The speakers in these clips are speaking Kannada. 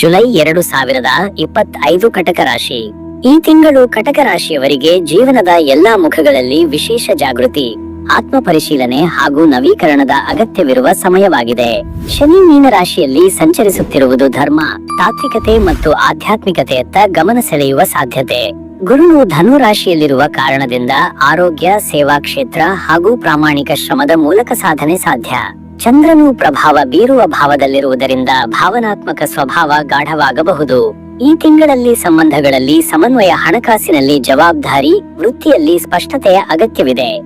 ಜುಲೈ ಎರಡು ಸಾವಿರದ ಇಪ್ಪತ್ತೈದು ಕಟಕ ರಾಶಿ. ಈ ತಿಂಗಳು ಕಟಕ ರಾಶಿಯವರಿಗೆ ಜೀವನದ ಎಲ್ಲಾ ಮುಖಗಳಲ್ಲಿ ವಿಶೇಷ ಜಾಗೃತಿ, ಆತ್ಮ ಪರಿಶೀಲನೆ ಹಾಗೂ ನವೀಕರಣದ ಅಗತ್ಯವಿರುವ ಸಮಯವಾಗಿದೆ. ಶನಿ ಮೀನ ರಾಶಿಯಲ್ಲಿ ಸಂಚರಿಸುತ್ತಿರುವುದು ಧರ್ಮ, ತಾತ್ವಿಕತೆ ಮತ್ತು ಆಧ್ಯಾತ್ಮಿಕತೆಯತ್ತ ಗಮನ ಸೆಳೆಯುವ ಸಾಧ್ಯತೆ. ಗುರುವು ಧನು ರಾಶಿಯಲ್ಲಿರುವ ಕಾರಣದಿಂದ ಆರೋಗ್ಯ, ಸೇವಾ ಕ್ಷೇತ್ರ ಹಾಗೂ ಪ್ರಾಮಾಣಿಕ ಶ್ರಮದ ಮೂಲಕ ಸಾಧನೆ ಸಾಧ್ಯ. ಚಂದ್ರನು ಪ್ರಭಾವ ಬೀರುವ ಭಾವದಲ್ಲಿರುವುದರಿಂದ ಭಾವನಾತ್ಮಕ ಸ್ವಭಾವ ಗಾಢವಾಗಬಹುದು. ಈ ತಿಂಗಳಲ್ಲಿ ಸಂಬಂಧಗಳಲ್ಲಿ ಸಮನ್ವಯ ಹಣಕಾಸಿನಲ್ಲಿ ಜವಾಬ್ದಾರಿ, ವೃತ್ತಿಯಲ್ಲಿ ಸ್ಪಷ್ಟತೆಯ ಅಗತ್ಯವಿದೆ.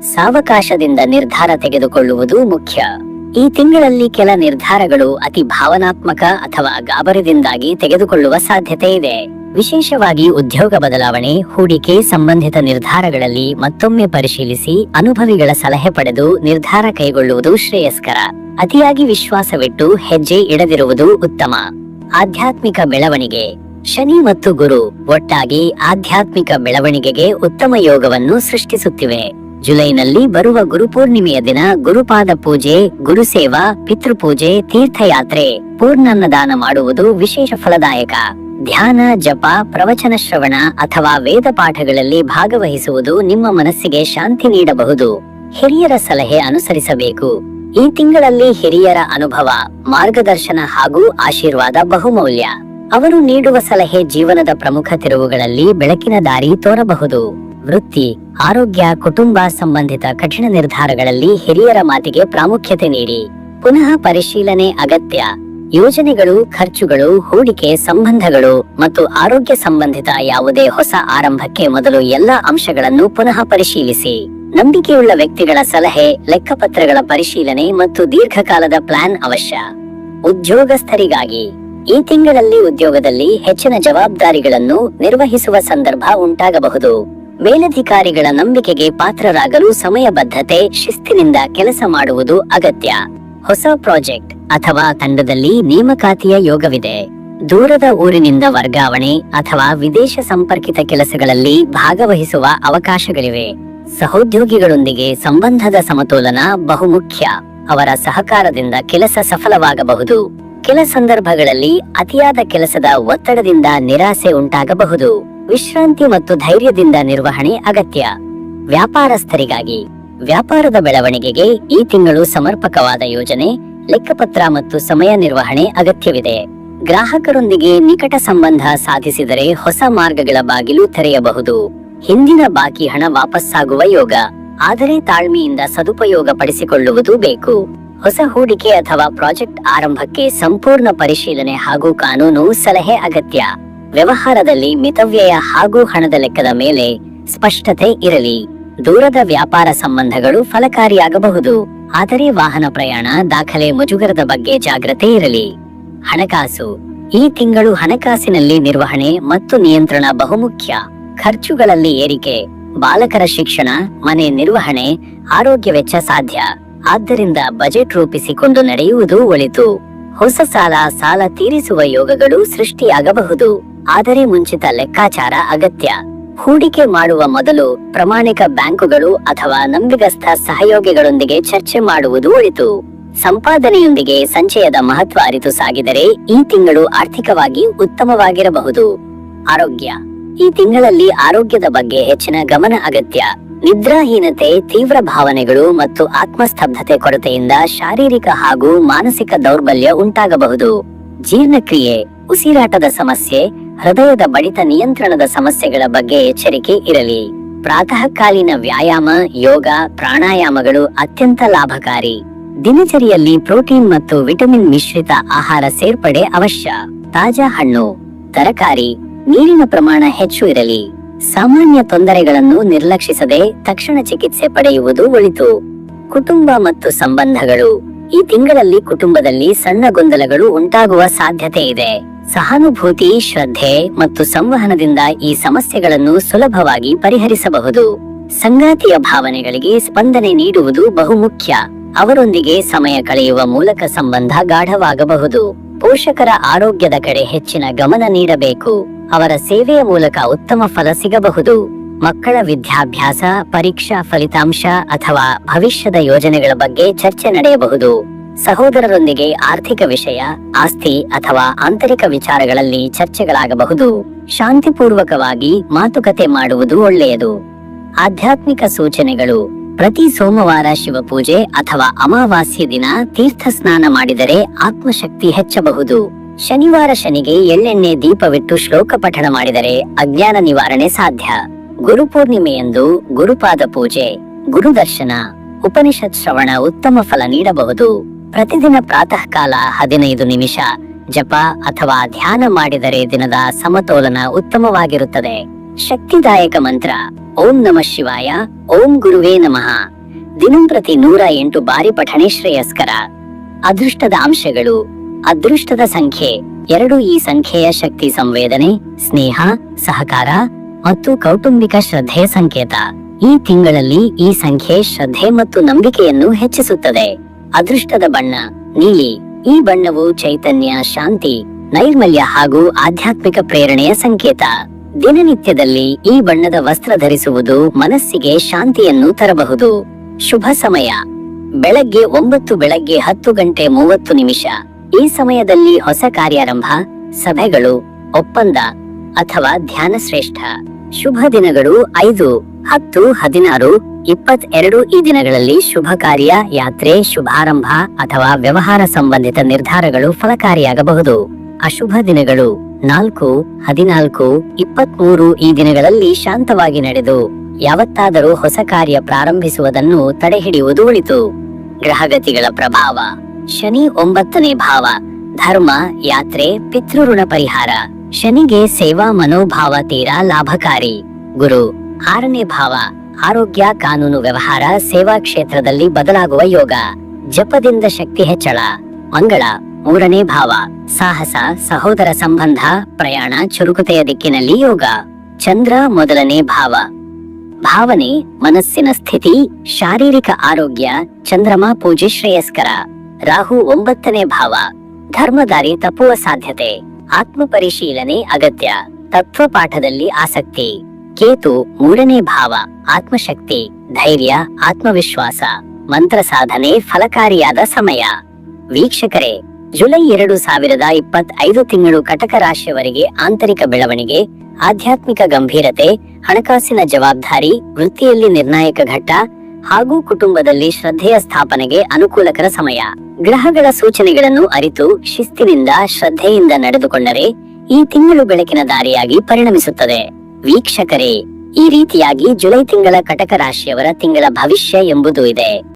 ಸಾವಕಾಶದಿಂದ ನಿರ್ಧಾರ ತೆಗೆದುಕೊಳ್ಳುವುದು ಮುಖ್ಯ. ಈ ತಿಂಗಳಲ್ಲಿ ಕೆಲ ನಿರ್ಧಾರಗಳು ಅತಿ ಭಾವನಾತ್ಮಕ ಅಥವಾ ಗಾಬರಿದಿಂದಾಗಿ ತೆಗೆದುಕೊಳ್ಳುವ ಸಾಧ್ಯತೆ ಇದೆ. ವಿಶೇಷವಾಗಿ ಉದ್ಯೋಗ ಬದಲಾವಣೆ, ಹೂಡಿಕೆ ಸಂಬಂಧಿತ ನಿರ್ಧಾರಗಳಲ್ಲಿ ಮತ್ತೊಮ್ಮೆ ಪರಿಶೀಲಿಸಿ ಅನುಭವಿಗಳ ಸಲಹೆ ಪಡೆದು ನಿರ್ಧಾರ ಕೈಗೊಳ್ಳುವುದು ಶ್ರೇಯಸ್ಕರ. ಅತಿಯಾಗಿ ವಿಶ್ವಾಸವಿಟ್ಟು ಹೆಜ್ಜೆ ಇಡದಿರುವುದು ಉತ್ತಮ. ಆಧ್ಯಾತ್ಮಿಕ ಬೆಳವಣಿಗೆ. ಶನಿ ಮತ್ತು ಗುರು ಒಟ್ಟಾಗಿ ಆಧ್ಯಾತ್ಮಿಕ ಬೆಳವಣಿಗೆಗೆ ಉತ್ತಮ ಯೋಗವನ್ನು ಸೃಷ್ಟಿಸುತ್ತಿವೆ. ಜುಲೈನಲ್ಲಿ ಬರುವ ಗುರುಪೂರ್ಣಿಮೆಯ ದಿನ ಗುರುಪಾದ ಪೂಜೆ ಗುರುಸೇವಾ ಪಿತೃಪೂಜೆ ತೀರ್ಥಯಾತ್ರೆ, ಪೂರ್ಣನ್ನದಾನ ಮಾಡುವುದು ವಿಶೇಷ ಫಲದಾಯಕ. ಧ್ಯಾನ, ಜಪ, ಪ್ರವಚನ, ಶ್ರವಣ ಅಥವಾ ವೇದ ಪಾಠಗಳಲ್ಲಿ ಭಾಗವಹಿಸುವುದು ನಿಮ್ಮ ಮನಸ್ಸಿಗೆ ಶಾಂತಿ ನೀಡಬಹುದು. ಹಿರಿಯರ ಸಲಹೆ ಅನುಸರಿಸಬೇಕು. ಈ ತಿಂಗಳಲ್ಲಿ ಹಿರಿಯರ ಅನುಭವ, ಮಾರ್ಗದರ್ಶನ ಹಾಗೂ ಆಶೀರ್ವಾದ ಬಹುಮೌಲ್ಯ. ಅವರು ನೀಡುವ ಸಲಹೆ ಜೀವನದ ಪ್ರಮುಖ ತಿರುವುಗಳಲ್ಲಿ ಬೆಳಕಿನ ದಾರಿ ತೋರಬಹುದು. ವೃತ್ತಿ, ಆರೋಗ್ಯ, ಕುಟುಂಬ ಸಂಬಂಧಿತ ಕಠಿಣ ನಿರ್ಧಾರಗಳಲ್ಲಿ ಹಿರಿಯರ ಮಾತಿಗೆ ಪ್ರಾಮುಖ್ಯತೆ ನೀಡಿ. ಪುನಃ ಪರಿಶೀಲನೆ ಅಗತ್ಯ. ಯೋಜನೆಗಳು, ಖರ್ಚುಗಳು, ಹೂಡಿಕೆ ಸಂಬಂಧಗಳು ಮತ್ತು ಆರೋಗ್ಯ ಸಂಬಂಧಿತ ಯಾವುದೇ ಹೊಸ ಆರಂಭಕ್ಕೆ ಮೊದಲು ಎಲ್ಲ ಅಂಶಗಳನ್ನು ಪುನಃ ಪರಿಶೀಲಿಸಿ. ನಂಬಿಕೆಯುಳ್ಳ ವ್ಯಕ್ತಿಗಳ ಸಲಹೆ, ಲೆಕ್ಕಪತ್ರಗಳ ಪರಿಶೀಲನೆ ಮತ್ತು ದೀರ್ಘಕಾಲದ ಪ್ಲಾನ್ ಅವಶ್ಯ. ಉದ್ಯೋಗಸ್ಥರಿಗಾಗಿ. ಈ ತಿಂಗಳಲ್ಲಿ ಉದ್ಯೋಗದಲ್ಲಿ ಹೆಚ್ಚಿನ ಜವಾಬ್ದಾರಿಗಳನ್ನು ನಿರ್ವಹಿಸುವ ಸಂದರ್ಭ ಉಂಟಾಗಬಹುದು. ಮೇಲಧಿಕಾರಿಗಳ ನಂಬಿಕೆಗೆ ಪಾತ್ರರಾಗಲು ಸಮಯಬದ್ಧತೆ, ಶಿಸ್ತಿನಿಂದ ಕೆಲಸ ಮಾಡುವುದು ಅಗತ್ಯ. ಹೊಸ ಪ್ರಾಜೆಕ್ಟ್. ಅಥವಾ ತಂಡದಲ್ಲಿ ನೇಮಕಾತಿಯ ಯೋಗವಿದೆ. ದೂರದ ಊರಿನಿಂದ ವರ್ಗಾವಣೆ ಅಥವಾ ವಿದೇಶ ಸಂಪರ್ಕಿತ ಕೆಲಸಗಳಲ್ಲಿ ಭಾಗವಹಿಸುವ ಅವಕಾಶಗಳಿವೆ. ಸಹೋದ್ಯೋಗಿಗಳೊಂದಿಗೆ ಸಂಬಂಧದ ಸಮತೋಲನ ಬಹುಮುಖ್ಯ. ಅವರ ಸಹಕಾರದಿಂದ ಕೆಲಸ ಸಫಲವಾಗಬಹುದು. ಕೆಲ ಸಂದರ್ಭಗಳಲ್ಲಿ ಅತಿಯಾದ ಕೆಲಸದ ಒತ್ತಡದಿಂದ ನಿರಾಸೆ ಉಂಟಾಗಬಹುದು. ವಿಶ್ರಾಂತಿ ಮತ್ತು ಧೈರ್ಯದಿಂದ ನಿರ್ವಹಣೆ ಅಗತ್ಯ. ವ್ಯಾಪಾರಸ್ಥರಿಗಾಗಿ ವ್ಯಾಪಾರದ ಬೆಳವಣಿಗೆಗೆ ಈ ತಿಂಗಳು ಸಮರ್ಪಕವಾದ ಯೋಜನೆ. ಲೆಕ್ಕಪತ್ರ ಮತ್ತು ಸಮಯ ನಿರ್ವಹಣೆ ಅಗತ್ಯವಿದೆ. ಗ್ರಾಹಕರೊಂದಿಗೆ ನಿಕಟ ಸಂಬಂಧ ಸಾಧಿಸಿದರೆ ಹೊಸ ಮಾರ್ಗಗಳ ಬಾಗಿಲು ತೆರೆಯಬಹುದು. ಹಿಂದಿನ ಬಾಕಿ ಹಣ ವಾಪಸ್ಸಾಗುವ ಯೋಗ, ಆದರೆ ತಾಳ್ಮೆಯಿಂದ ಸದುಪಯೋಗ ಪಡಿಸಿಕೊಳ್ಳುವುದು ಬೇಕು. ಹೊಸ ಹೂಡಿಕೆ ಅಥವಾ ಪ್ರಾಜೆಕ್ಟ್ ಆರಂಭಕ್ಕೆ ಸಂಪೂರ್ಣ ಪರಿಶೀಲನೆ ಹಾಗೂ ಕಾನೂನು ಸಲಹೆ ಅಗತ್ಯ. ವ್ಯವಹಾರದಲ್ಲಿ ಮಿತವ್ಯಯ ಹಾಗೂ ಹಣದ ಲೆಕ್ಕದ ಮೇಲೆ ಸ್ಪಷ್ಟತೆ ಇರಲಿ. ದೂರದ ವ್ಯಾಪಾರ ಸಂಬಂಧಗಳು ಫಲಕಾರಿಯಾಗಬಹುದು. ಆದರೆ ವಾಹನ ಪ್ರಯಾಣ, ದಾಖಲೆ ಮುಜುಗರದ ಬಗ್ಗೆ ಜಾಗ್ರತೆ ಇರಲಿ. ಹಣಕಾಸು. ಈ ತಿಂಗಳು ಹಣಕಾಸಿನಲ್ಲಿ ನಿರ್ವಹಣೆ ಮತ್ತು ನಿಯಂತ್ರಣ ಬಹುಮುಖ್ಯ. ಖರ್ಚುಗಳಲ್ಲಿ ಏರಿಕೆ. ಬಾಲಕರ ಶಿಕ್ಷಣ, ಮನೆ ನಿರ್ವಹಣೆ, ಆರೋಗ್ಯ ವೆಚ್ಚ ಸಾಧ್ಯ. ಆದ್ದರಿಂದ ಬಜೆಟ್ ರೂಪಿಸಿಕೊಂಡು ನಡೆಯುವುದು ಒಳಿತು. ಹೊಸ ಸಾಲ ಸಾಲ ತೀರಿಸುವ ಯೋಗಗಳು ಸೃಷ್ಟಿಯಾಗಬಹುದು. ಆದರೆ ಮುಂಚಿತ ಲೆಕ್ಕಾಚಾರ ಅಗತ್ಯ. ಹೂಡಿಕೆ ಮಾಡುವ ಮೊದಲು ಪ್ರಾಮಾಣಿಕ ಬ್ಯಾಂಕುಗಳು ಅಥವಾ ನಂಬಿಗಸ್ಥ ಸಹಯೋಗಿಗಳೊಂದಿಗೆ ಚರ್ಚೆ ಮಾಡುವುದು ಒಳಿತು. ಸಂಪಾದನೆಯೊಂದಿಗೆ ಸಂಚಯದ ಮಹತ್ವ ಅರಿತು ಸಾಗಿದರೆ ಈ ತಿಂಗಳು ಆರ್ಥಿಕವಾಗಿ ಉತ್ತಮವಾಗಿರಬಹುದು. ಆರೋಗ್ಯ. ಈ ತಿಂಗಳಲ್ಲಿ ಆರೋಗ್ಯದ ಬಗ್ಗೆ ಹೆಚ್ಚಿನ ಗಮನ ಅಗತ್ಯ. ನಿದ್ರಾಹೀನತೆ, ತೀವ್ರ ಭಾವನೆಗಳು ಮತ್ತು ಆತ್ಮಸ್ತಬ್ಧತೆ ಕೊರತೆಯಿಂದ ಶಾರೀರಿಕ ಹಾಗೂ ಮಾನಸಿಕ ದೌರ್ಬಲ್ಯ ಉಂಟಾಗಬಹುದು. ಜೀರ್ಣಕ್ರಿಯೆ, ಉಸಿರಾಟದ ಸಮಸ್ಯೆ ಹೃದಯದ ಬಡಿತ ನಿಯಂತ್ರಣದ ಸಮಸ್ಯೆಗಳ ಬಗ್ಗೆ ಎಚ್ಚರಿಕೆ ಇರಲಿ. ಪ್ರಾತಃಕಾಲೀನ ವ್ಯಾಯಾಮ, ಯೋಗ, ಪ್ರಾಣಾಯಾಮಗಳು ಅತ್ಯಂತ ಲಾಭಕಾರಿ. ದಿನಚರಿಯಲ್ಲಿ ಪ್ರೋಟೀನ್ ಮತ್ತು ವಿಟಮಿನ್ ಮಿಶ್ರಿತ ಆಹಾರ ಸೇರ್ಪಡೆ ಅವಶ್ಯ. ತಾಜಾ ಹಣ್ಣು, ತರಕಾರಿ, ನೀರಿನ ಪ್ರಮಾಣ ಹೆಚ್ಚು ಇರಲಿ. ಸಾಮಾನ್ಯ ತೊಂದರೆಗಳನ್ನು ನಿರ್ಲಕ್ಷಿಸದೆ ತಕ್ಷಣ ಚಿಕಿತ್ಸೆ ಪಡೆಯುವುದು ಒಳಿತು. ಕುಟುಂಬ ಮತ್ತು ಸಂಬಂಧಗಳು ಈ ತಿಂಗಳಲ್ಲಿ ಕುಟುಂಬದಲ್ಲಿ ಸಣ್ಣ ಗೊಂದಲಗಳು ಉಂಟಾಗುವ ಸಾಧ್ಯತೆ ಇದೆ. ಸಹಾನುಭೂತಿ, ಶ್ರದ್ಧೆ ಮತ್ತು ಸಂವಹನದಿಂದ ಈ ಸಮಸ್ಯೆಗಳನ್ನು ಸುಲಭವಾಗಿ ಪರಿಹರಿಸಬಹುದು. ಸಂಗಾತಿಯ ಭಾವನೆಗಳಿಗೆ ಸ್ಪಂದನೆ ನೀಡುವುದು ಬಹುಮುಖ್ಯ. ಅವರೊಂದಿಗೆ ಸಮಯ ಕಳೆಯುವ ಮೂಲಕ ಸಂಬಂಧ ಗಾಢವಾಗಬಹುದು. ಪೋಷಕರ ಆರೋಗ್ಯದ ಕಡೆ ಹೆಚ್ಚಿನ ಗಮನ ನೀಡಬೇಕು. ಅವರ ಸೇವೆಯ ಮೂಲಕ ಉತ್ತಮ ಫಲ ಸಿಗಬಹುದು. ಮಕ್ಕಳ ವಿದ್ಯಾಭ್ಯಾಸ, ಪರೀಕ್ಷಾ ಫಲಿತಾಂಶ ಅಥವಾ ಭವಿಷ್ಯದ ಯೋಜನೆಗಳ ಬಗ್ಗೆ ಚರ್ಚೆ ನಡೆಯಬಹುದು. ಸಹೋದರರೊಂದಿಗೆ ಆರ್ಥಿಕ ವಿಷಯ, ಆಸ್ತಿ ಅಥವಾ ಆಂತರಿಕ ವಿಚಾರಗಳಲ್ಲಿ ಚರ್ಚೆಗಳಾಗಬಹುದು. ಶಾಂತಿಪೂರ್ವಕವಾಗಿ ಮಾತುಕತೆ ಮಾಡುವುದು ಒಳ್ಳೆಯದು. ಆಧ್ಯಾತ್ಮಿಕ ಸೂಚನೆಗಳು, ಪ್ರತಿ ಸೋಮವಾರ ಶಿವಪೂಜೆ ಅಥವಾ ಅಮಾವಾಸ್ಯ ದಿನ ತೀರ್ಥ ಸ್ನಾನ ಮಾಡಿದರೆ ಆತ್ಮಶಕ್ತಿ ಹೆಚ್ಚಬಹುದು. ಶನಿವಾರ ಶನಿಗೆ ಎಳ್ಳೆಣ್ಣೆ ದೀಪವಿಟ್ಟು ಶ್ಲೋಕ ಪಠಣ ಮಾಡಿದರೆ ಅಜ್ಞಾನ ನಿವಾರಣೆ ಸಾಧ್ಯ. ಗುರುಪೂರ್ಣಿಮೆಯಂದು ಗುರುಪಾದ ಪೂಜೆ, ಗುರುದರ್ಶನ, ಉಪನಿಷತ್ ಶ್ರವಣ ಉತ್ತಮ ಫಲ ನೀಡಬಹುದು. ಪ್ರತಿದಿನ ಪ್ರಾತಃ ಕಾಲ ಹದಿನೈದು ನಿಮಿಷ ಜಪ ಅಥವಾ ಧ್ಯಾನ ಮಾಡಿದರೆ ದಿನದ ಸಮತೋಲನ ಉತ್ತಮವಾಗಿರುತ್ತದೆ. ಶಕ್ತಿದಾಯಕ ಮಂತ್ರ, ಓಂ ನಮ ಶಿವಾಯ, ಓಂ ಗುರುವೇ ನಮಃ. ದಿನಂಪ್ರತಿ ನೂರ ಎಂಟು ಬಾರಿ ಪಠಣೆ ಶ್ರೇಯಸ್ಕರ. ಅದೃಷ್ಟದ ಅಂಶಗಳು, ಅದೃಷ್ಟದ ಸಂಖ್ಯೆ, ಎರಡು ಈ ಸಂಖ್ಯೆಯ ಶಕ್ತಿ ಸಂವೇದನೆ, ಸ್ನೇಹ, ಸಹಕಾರ ಮತ್ತು ಕೌಟುಂಬಿಕ ಶ್ರದ್ಧೆಯ ಸಂಕೇತ. ಈ ತಿಂಗಳಲ್ಲಿ ಈ ಸಂಖ್ಯೆ ಶ್ರದ್ಧೆ ಮತ್ತು ನಂಬಿಕೆಯನ್ನು ಹೆಚ್ಚಿಸುತ್ತದೆ. ಅದೃಷ್ಟದ ಬಣ್ಣ, ನೀಲಿ. ಈ ಬಣ್ಣವು ಚೈತನ್ಯ, ಶಾಂತಿ, ನೈರ್ಮಲ್ಯ ಹಾಗೂ ಆಧ್ಯಾತ್ಮಿಕ ಪ್ರೇರಣೆಯ ಸಂಕೇತ. ದಿನನಿತ್ಯದಲ್ಲಿ ಈ ಬಣ್ಣದ ವಸ್ತ್ರ ಧರಿಸುವುದು ಮನಸ್ಸಿಗೆ ಶಾಂತಿಯನ್ನು ತರಬಹುದು. ಶುಭ ಸಮಯ. ಬೆಳಗ್ಗೆ ಒಂಬತ್ತು ಬೆಳಗ್ಗೆ ಹತ್ತು ಗಂಟೆ ಮೂವತ್ತು ನಿಮಿಷ. ಈ ಸಮಯದಲ್ಲಿ ಹೊಸ ಕಾರ್ಯಾರಂಭ, ಸಭೆಗಳು, ಒಪ್ಪಂದ ಅಥವಾ ಧ್ಯಾನ ಶ್ರೇಷ್ಠ ಶುಭ ದಿನಗಳು ಐದು, ಹತ್ತು, ಹದಿನಾರು, ಇಪ್ಪತ್ತೆರಡು ಈ ದಿನಗಳಲ್ಲಿ ಶುಭ ಕಾರ್ಯ, ಯಾತ್ರೆ, ಶುಭಾರಂಭ ಅಥವಾ ವ್ಯವಹಾರ ಸಂಬಂಧಿತ ನಿರ್ಧಾರಗಳು ಫಲಕಾರಿಯಾಗಬಹುದು. ಅಶುಭ ದಿನಗಳು ನಾಲ್ಕು, ಹದಿನಾಲ್ಕು, ಇಪ್ಪತ್ಮೂರು ಈ ದಿನಗಳಲ್ಲಿ ಶಾಂತವಾಗಿ ನಡೆದು, ಯಾವತ್ತಾದರೂ ಹೊಸ ಕಾರ್ಯ ಪ್ರಾರಂಭಿಸುವುದನ್ನು ತಡೆಹಿಡಿಯುವುದು ಒಳಿತು. ಗ್ರಹಗತಿಗಳ ಪ್ರಭಾವ. ಶನಿ ಒಂಬತ್ತನೇ ಭಾವ. ಧರ್ಮ, ಯಾತ್ರೆ, ಪಿತೃಋಣ ಪರಿಹಾರ. ಶನಿಗೆ ಸೇವಾ ಮನೋಭಾವ ತೀರಾ ಲಾಭಕಾರಿ. ಗುರು, ಆರನೇ ಭಾವ, ಆರೋಗ್ಯ ಕಾನೂನು ವ್ಯವಹಾರ, ಸೇವಾ ಕ್ಷೇತ್ರದಲ್ಲಿ ಬದಲಾಗುವ ಯೋಗ. ಜಪದಿಂದ ಶಕ್ತಿ ಹೆಚ್ಚಳ. ಮಂಗಳ, ಮೂರನೇ ಭಾವ, ಸಾಹಸ, ಸಹೋದರ ಸಂಬಂಧ, ಪ್ರಯಾಣ, ಚುರುಕುತೆಯ ದಿಕ್ಕಿನಲ್ಲಿ ಯೋಗ. ಚಂದ್ರ, ಮೊದಲನೇ ಭಾವ. ಭಾವನೆ, ಮನಸ್ಸಿನ ಸ್ಥಿತಿ, ಶಾರೀರಿಕ ಆರೋಗ್ಯ, ಚಂದ್ರಮ ಪೂಜೆ ಶ್ರೇಯಸ್ಕರ. ರಾಹು ಒಂಬತ್ತನೇ ಭಾವ. ಧರ್ಮದಾರಿ ತಪ್ಪುವ ಸಾಧ್ಯತೆ. ಆತ್ಮ ಪರಿಶೀಲನೆ ಅಗತ್ಯ. ತತ್ವ ಪಾಠದಲ್ಲಿ ಆಸಕ್ತಿ. ಕೇತು ಮೂರನೇ ಭಾವ, ಆತ್ಮಶಕ್ತಿ, ಧೈರ್ಯ, ಆತ್ಮವಿಶ್ವಾಸ. ಮಂತ್ರ ಸಾಧನೆ ಫಲಕಾರಿಯಾದ ಸಮಯ. ವೀಕ್ಷಕರೇ, ಜುಲೈ ಎರಡು ಸಾವಿರದ ಇಪ್ಪತ್ತೈದು ತಿಂಗಳು ಕಟಕ ರಾಶಿಯವರಿಗೆ ಆಂತರಿಕ ಬೆಳವಣಿಗೆ, ಆಧ್ಯಾತ್ಮಿಕ ಗಂಭೀರತೆ, ಹಣಕಾಸಿನ ಜವಾಬ್ದಾರಿ, ವೃತ್ತಿಯಲ್ಲಿ ನಿರ್ಣಾಯಕ ಘಟ್ಟ ಹಾಗೂ ಕುಟುಂಬದಲ್ಲಿ ಶ್ರದ್ಧೆಯ ಸ್ಥಾಪನೆಗೆ ಅನುಕೂಲಕರ ಸಮಯ. ಗ್ರಹಗಳ ಸೂಚನೆಗಳನ್ನು ಅರಿತು ಶಿಸ್ತಿನಿಂದ ಶ್ರದ್ಧೆಯಿಂದ ನಡೆದುಕೊಂಡರೆ ಈ ತಿಂಗಳು ಬೆಳಕಿನ ದಾರಿಯಾಗಿ ಪರಿಣಮಿಸುತ್ತದೆ. ವೀಕ್ಷಕರೇ, ಈ ರೀತಿಯಾಗಿ ಜುಲೈ ತಿಂಗಳ ಕಟಕ ರಾಶಿಯವರ ತಿಂಗಳ ಭವಿಷ್ಯ ಎಂಬುದು ಇದೆ.